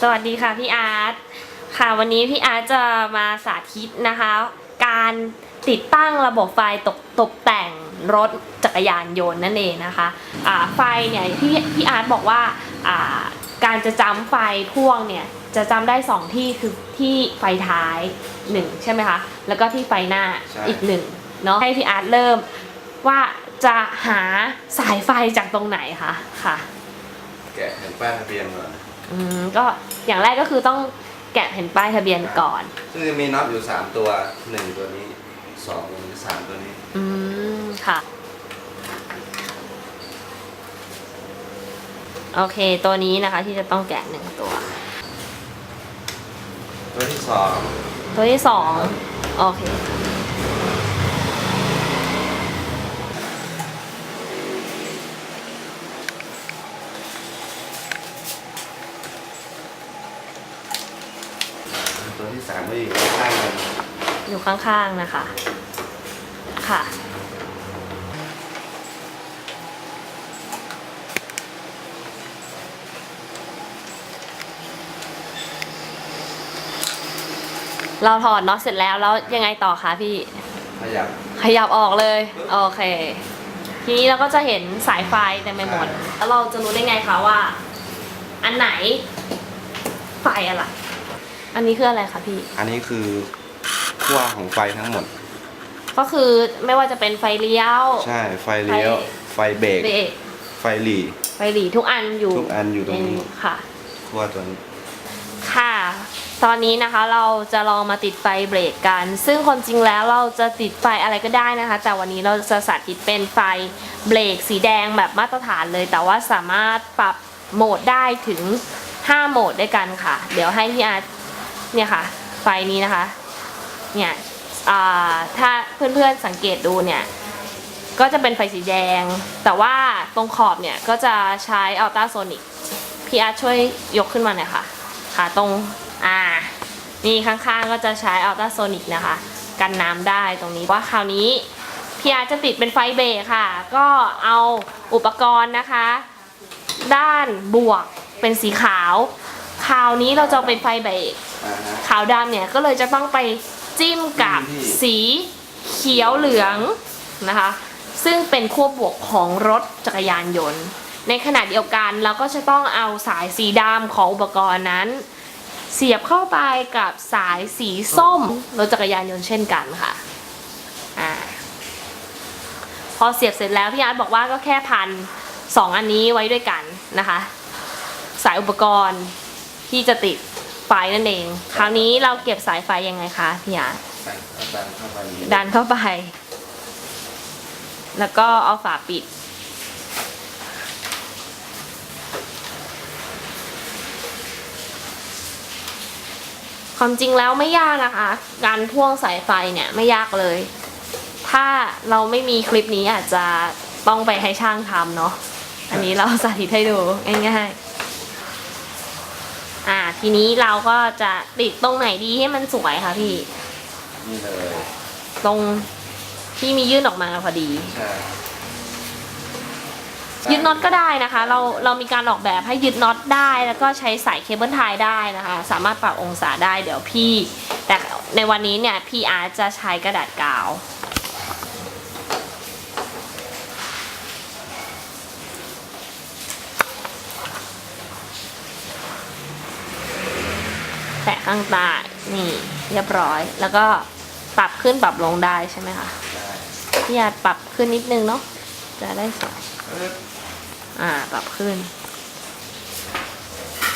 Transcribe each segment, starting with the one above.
สวัสดีค่ะพี่อาร์ตค่ะวันนี้พี่อาร์ตจะมาสาธิตนะคะ การติดตั้งระบบไฟตกตกแต่งรถจักรยานยนต์นั่นเองนะคะอ่าไฟเนี่ยพี่พี่อาร์ตบอกว่าอ่าการจะจำไฟพ่วงเนี่ยจะจำได้สองที่คือที่ไฟท้ายหนึ่งใช่ไหมคะ แล้วก็ที่ไฟหน้าใช่อีกหนึ่งเนาะให้พี่อาร์ตเริ่มว่าจะหาสายไฟจากตรงไหนคะค่ะ แกะแผ่นป้ายทะเบียนก่อน อืมก็อย่างแรกก็คือต้องแกะแผ่นป้ายทะเบียนก่อน ซึ่งจะมีน็อตอยู่3ตัว1ตัวนี้2ตัวนี้3ตัวนี้ อืมค่ะ โอเค ตัวนี้นะคะที่จะต้องแกะหนึ่งตัว ตัวที่ตัวที่สองโอเค2 ตัวที่3ก็อยู่ข้างกัน อยู่ข้างๆนะคะ ค่ะเราถอดน็อตเสร็จแล้วแล้วยังไงต่อคะพี่ ขยับ ขยับออกเลย โอเค ทีนี้เราก็จะเห็นสายไฟเต็มไปหมด แล้วเราจะรู้ได้ไงคะว่า อันไหนไฟอะไร อันนี้คืออะไรคะพี่ อันนี้คือ ขั้วของไฟทั้งหมด ก็คือไม่ว่าจะเป็นไฟเลี้ยว ใช่ไฟเลี้ยว ไฟเบรกเบรกไฟหลีไฟหลีทุกอันอยู่ทุกอันอยู่ตรงนี้ใค่ะขั้วตัวนี้ค่ะ ตอนนี้นะคะเราจะลองมาติดไฟเบรกกัน ซึ่งความจริงแล้วเราจะติดไฟอะไรก็ได้นะคะ แต่วันนี้เราจะสาธิตเป็นไฟเบรกสีแดงแบบมาตรฐานเลย แต่ว่าสามารถปรับโหมดได้ถึง 5 โหมดด้วยกันค่ะ เดี๋ยวให้พี่อาร์ตเนี่ยค่ะ ไฟนี้นะคะ เนี่ยถ้าเพื่อนๆสังเกตดูเนี่ยก็จะเป็นไฟสีแดง แต่ว่าตรงขอบเนี่ยก็จะใช้อัลตราโซนิกพี่อาร์ช่วยยกขึ้นมาหน่อยค่ะค่ะตรงอ่านี่ข้างๆก็จะใช้อัลตราโซนิกนะคะ กันน้ำได้ตรงนี้ว่าคราวนี้พี่อาร์จะติดเป็นไฟเบรกค่ะ ก็เอาอุปกรณ์นะคะ ด้านบวกเป็นสีขาว คราวนี้เราจะเป็นไฟเบรกอ่าฮะขาวดำเนี่ยก็เลยจะต้องไป จิ้มกับจิ้มที่สีเขียวเหลืองนะคะ ซึ่งเป็นขั้วบวกของรถจักรยานยนต์ ในขณะเดียวกันเราก็จะต้องเอาสายสีดำของอุปกรณ์นั้น เสียบเข้าไปกับสายสีส้มรถจักรยานยนต์เช่นกันค่ะอ่าพอเสียบเสร็จแล้วพี่อาร์ตบอกว่าก็แค่พันสองอันนี้ไว้ด้วยกันนะคะ สายอุปกรณ์ที่จะติด ไฟนั่นเอง คราวนี้เราเก็บสายไฟยังไงคะพี่อาร์ตใส่ดันเข้าไปอย่างนี้ดันเข้าไป แล้วก็เอาฝาปิด ความจริงแล้วไม่ยากนะคะ การพ่วงสายไฟเนี่ยไม่ยากเลย ถ้าเราไม่มีคลิปนี้อาจจะต้องไปให้ช่างทำเนาะ อันนี้เราสาธิตให้ดูง่ายๆอ่า ทีนี้เราก็จะติดตรงไหนดีให้มันสวยคะพี่ นี่เลยตรงที่มียื่นออกมาพอดี ใช่ยึดน็อตก็ได้นะคะ เราเรามีการออกแบบให้ยึดน็อตได้แล้วก็ใช้สายเคเบิลไทยได้นะคะ สามารถปรับองศาได้เดี๋ยวพี่ แต่ในวันนี้เนี่ยพี่อาร์ตจะใช้กระดาษกาว ข้างใต้นี่เรียบร้อย แล้วก็ปรับขึ้นปรับลงได้ใช่ไหมคะพี่อาร์ตปรับขึ้นนิดนึงเนาะจะได้สวยเอ๊ะอ่าปรับขึ้น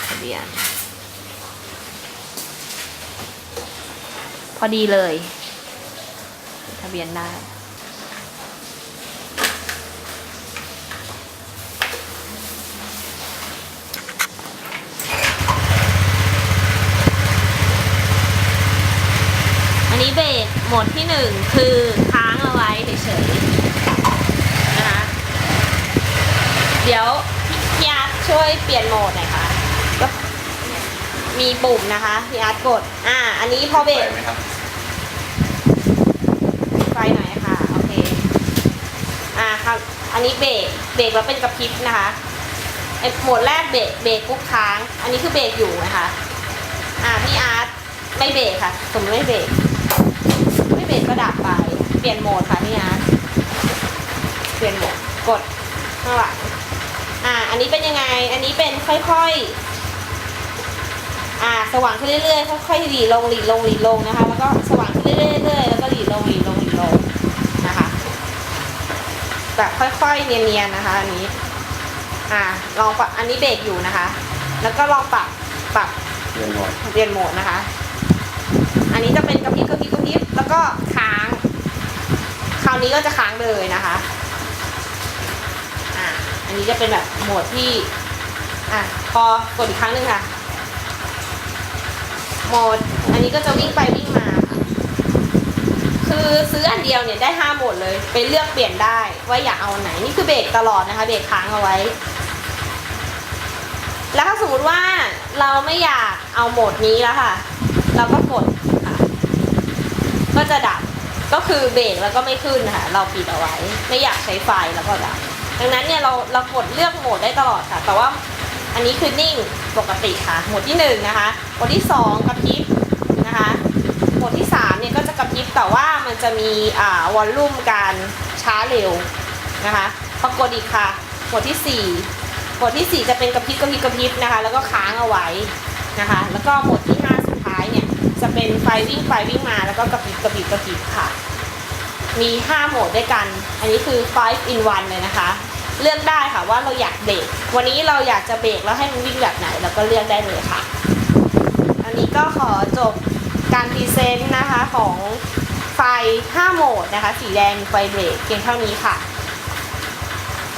ทะเบียนพอดีเลย ทะเบียนได้ นนี้เบรกโหมดที่หนึ่งคือค้างเอาไว้เฉยๆนะคะเดี๋ยวพี่พี่อาร์ตช่วยเปลี่ยนโหมดหน่อยค่ะก็มีปุ่มนะคะพี่อาร์ตกด อ่า อันนี้พอเบรใส่กไหมครับไฟหน่อยค่ะโอเคอ่าครับอันนี้เบรกเบรกแล้วเป็นกระพริบนะคะไอ้โหมดแรกเบรกเบรกปุ๊บค้าง อันนี้คือเบรกอยู่นะคะ อ่าพี่อาร์ตไม่เบรกค่ะ สมมติไม่เบรก ไม่เบรกก็ดับไป เปลี่ยนโหมดค่ะพี่อาร์ตเปลี่ยนโหมดกดข้างหลังอ่า อันนี้เป็นยังไง อันนี้เป็นค่อยๆ อ่า สว่างขึ้นเรื่อยๆ ค่อยๆหลีลงหลีลงหลีลงนะคะ แล้วก็สว่างขึ้นเรื่อยๆ แล้วก็หลีลงหลีลงหลีลงนะคะ แบบค่อยๆ เนียนๆ นะคะ อันนี้ อ่า ลองปรับ อันนี้เบรกอยู่นะคะ แล้วก็ลองปรับ ปรับเปลี่ยนโหมดเปลี่ยนโหมดนะคะ อันนี้จะเป็นกระพริบกระพริบกระพริบแล้วก็ค้าง คราวนี้ก็จะค้างเลยนะคะอ่าอันนี้จะเป็นแบบโหมดที่อะพอกดอีกครั้งหนึ่งค่ะโหมด อันนี้ก็จะวิ่งไปวิ่งมาคือซื้ออันเดียวเนี่ยได้ห้าโหมดเลยไปเลือกเปลี่ยนได้ว่าอยากเอาไหนนี่คือเบรกตลอดนะคะเบรกค้างเอาไว้ แล้วถ้าสมมติว่าเราไม่อยากเอาโหมดนี้แล้วค่ะ เราก็กด จะดับ ก็คือเบรกแล้วก็ไม่ขึ้นค่ะเราปิดเอาไว้ ไม่อยากใช้ไฟแล้วก็ดับ ดังนั้นเนี่ยเราเรากดเลือกโหมดได้ตลอดค่ะ แต่ว่าอันนี้คือนิ่งปกติค่ะ โหมดที่หนึ่งนะคะ โหมดที่สองกระพริบนะคะ โหมดที่สามเนี่ยก็จะกระพริบแต่ว่ามันจะมีอ่าวอลลุ่มการช้าเร็วนะคะพอกดอีกค่ะ โหมดที่สี่โหมดที่ 4 จะเป็นกระพริบกระพริบกระพริบนะคะ แล้วก็ค้างเอาไว้นะคะ แล้วก็โหมดที่ห้า จะเป็นไฟวิ่งไปวิ่งมาแล้วก็กระพริบกระพริบกระพริบค่ะ มี 5 โหมดด้วยกัน อันนี้คือ 5 in 1 เลยนะคะ เลือกได้ค่ะว่าเราอยากเบรก วันนี้เราอยากจะเบรกแล้วให้มันวิ่งแบบไหนเราก็เลือกได้เลยค่ะ อันนี้ก็ขอจบการพรีเซนต์นะคะของไฟ 5 โหมดนะคะ สีแดงไฟเบรกเพียงเท่านี้ค่ะ